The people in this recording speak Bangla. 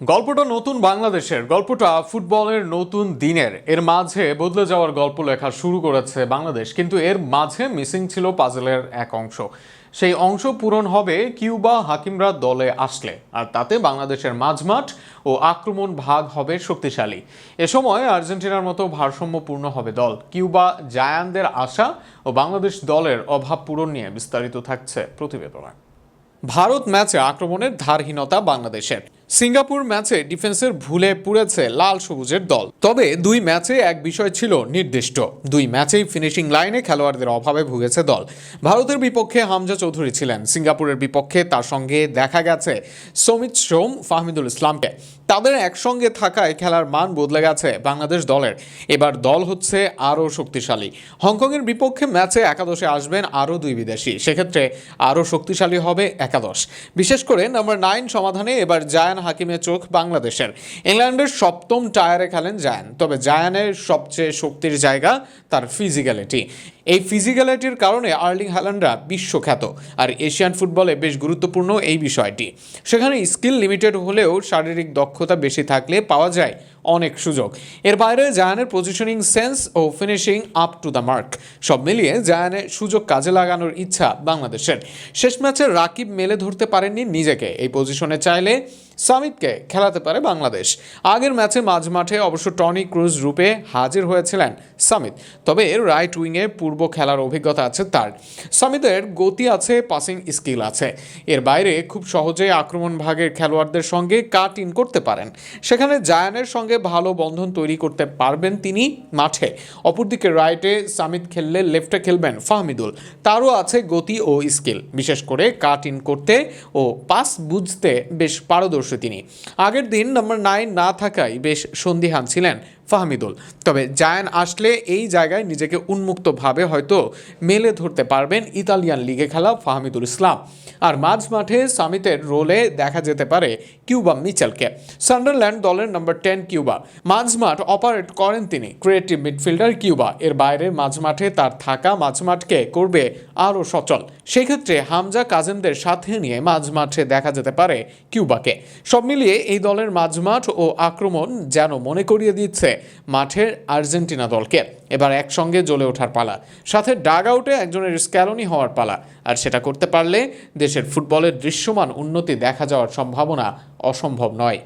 গল্পটা নতুন বাংলাদেশের, গল্পটা ফুটবলের নতুন দিনের। এর মাঝে বদলে যাওয়ার গল্প লেখা শুরু করেছে বাংলাদেশ, কিন্তু এর মাঝে মিসিং ছিল পাজেলের এক অংশ। সেই অংশ পূরণ হবে কিউবা হাকিমরা দলে আসলে, আর তাতে বাংলাদেশের মাঝমাঠ ও আক্রমণ ভাগ হবে শক্তিশালী। এ সময় আর্জেন্টিনার মতো ভারসাম্যপূর্ণ হবে দল। কিউবা জায়ানদের আশা ও বাংলাদেশ দলের অভাব পূরণ নিয়ে বিস্তারিত থাকছে প্রতিবেদনে। ভারত ম্যাচে আক্রমণের ধারহীনতা বাংলাদেশের। সিঙ্গাপুর ম্যাচে ডিফেন্সের ভুলে পুড়েছে লাল সবুজের দল। তবে দুই ম্যাচে এক বিষয় ছিল নির্দিষ্ট। দুই ম্যাচেই ফিনিশিং লাইনে খেলোয়াড়দের অভাবে ভুগেছে দল। ভারতের বিপক্ষে হামজা চৌধুরী ছিলেন। সিঙ্গাপুরের বিপক্ষে তার সঙ্গে দেখা গেছে সমিত সোম ফাহমিদুল ইসলামকে। তাদের একসঙ্গে থাকায় খেলার মান বদলে গেছে বাংলাদেশ দলের। এবার দল হচ্ছে আরও শক্তিশালী। হংকংয়ের বিপক্ষে ম্যাচে একাদশে আসবেন আরও দুই বিদেশি। সেক্ষেত্রে আরও শক্তিশালী হবে একাদশ। বিশেষ করে নাম্বার নাইন সমাধানে এবার জায়ান হাকিমের চোখ বাংলাদেশের। ইংল্যান্ডের সপ্তম টায়ারে খেলেন জায়ান। তবে জায়ানের সবচেয়ে শক্তির জায়গা তার ফিজিক্যালিটি এই ফিজিক্যালিটির কারণে আর্লিং হ্যালান্ডরা বিশ্বখ্যাত, আর এশিয়ান ফুটবলে বেশ গুরুত্বপূর্ণ এই বিষয়টি। সেখানে স্কিল লিমিটেড হলেও শারীরিক দক্ষতা বেশি থাকলে পাওয়া যায় অনেক সুযোগ। এর বাইরে জায়ানের positioning sense O finishing up to the mark সব মিলিয়ে জায়ানের সুযোগ কাজে লাগানোর ইচ্ছা বাংলাদেশের। শেষ ম্যাচে রাকিব মেলে ধরতে পারেননি নিজেকে। এই পজিশনে চাইলে সামিতকে খেলাতে পারে বাংলাদেশ। আগের ম্যাচে মাঝমাঠে অবশ্য টনি ক্রুজ রূপে হাজির হয়েছিলেন সামিত, তবে রাইট উইংয়ে পূর্ব খেলার অভিজ্ঞতা আছে তার। সামিতের গতি আছে, পাসিং স্কিল আছে। এর বাইরে খুব সহজে আক্রমণ ভাগের খেলোয়াড়দের সঙ্গে কাট ইন করতে পারেন। সেখানে জায়ানের সঙ্গে ভালো বন্ধন তৈরি করতে পারবেন তিনি মাঠে। অপরদিকে রাইটে সামিত খেললে লেফটে খেলবেন ফাহমিদুল। তারও আছে গতি ও স্কিল। বিশেষ করে কাট ইন করতে ও পাস বুঝতে বেশ পারদর্শী তিনি। আগের দিন নম্বর নাইন না থাকায় বেশ সন্দিহান ছিলেন। ফাহমিদুল তবে জায়ান আসলে এই জায়গায় নিজেকে উন্মুক্তভাবে হয়তো মেলে ধরতে পারবেন ইতালিয়ান লিগে খেলা ফাহমিদুল ইসলাম। আর মাঝ মাঠে সামিতের রোলে দেখা যেতে পারে কিউবা মিচেলকে। সান্ডারল্যান্ড দলের নম্বর টেন কিউবা। মাঝমাঠ অপারেট করেন তিনি ক্রিয়েটিভ মিডফিল্ডার কিউবা। এর বাইরে মাঝমাঠে তার থাকা মাঝমাঠকে করবে আরও সচল। সেক্ষেত্রে হামজা কাজেমদের সাথে নিয়ে মাঝমাঠে দেখা যেতে পারে কিউবাকে। সব মিলিয়ে এই দলের মাঝমাঠ ও আক্রমণ যেন মনে করিয়ে দিচ্ছে মাঠের আর্জেন্টিনা দলকে। এবার একসঙ্গে জ্বলে ওঠার পালা। সাথে ডাগ আউটে একজনের স্ক্যালনি হওয়ার পালা। আর সেটা করতে পারলে দেশের ফুটবলের দৃশ্যমান উন্নতি দেখা যাওয়ার সম্ভাবনা অসম্ভব নয়।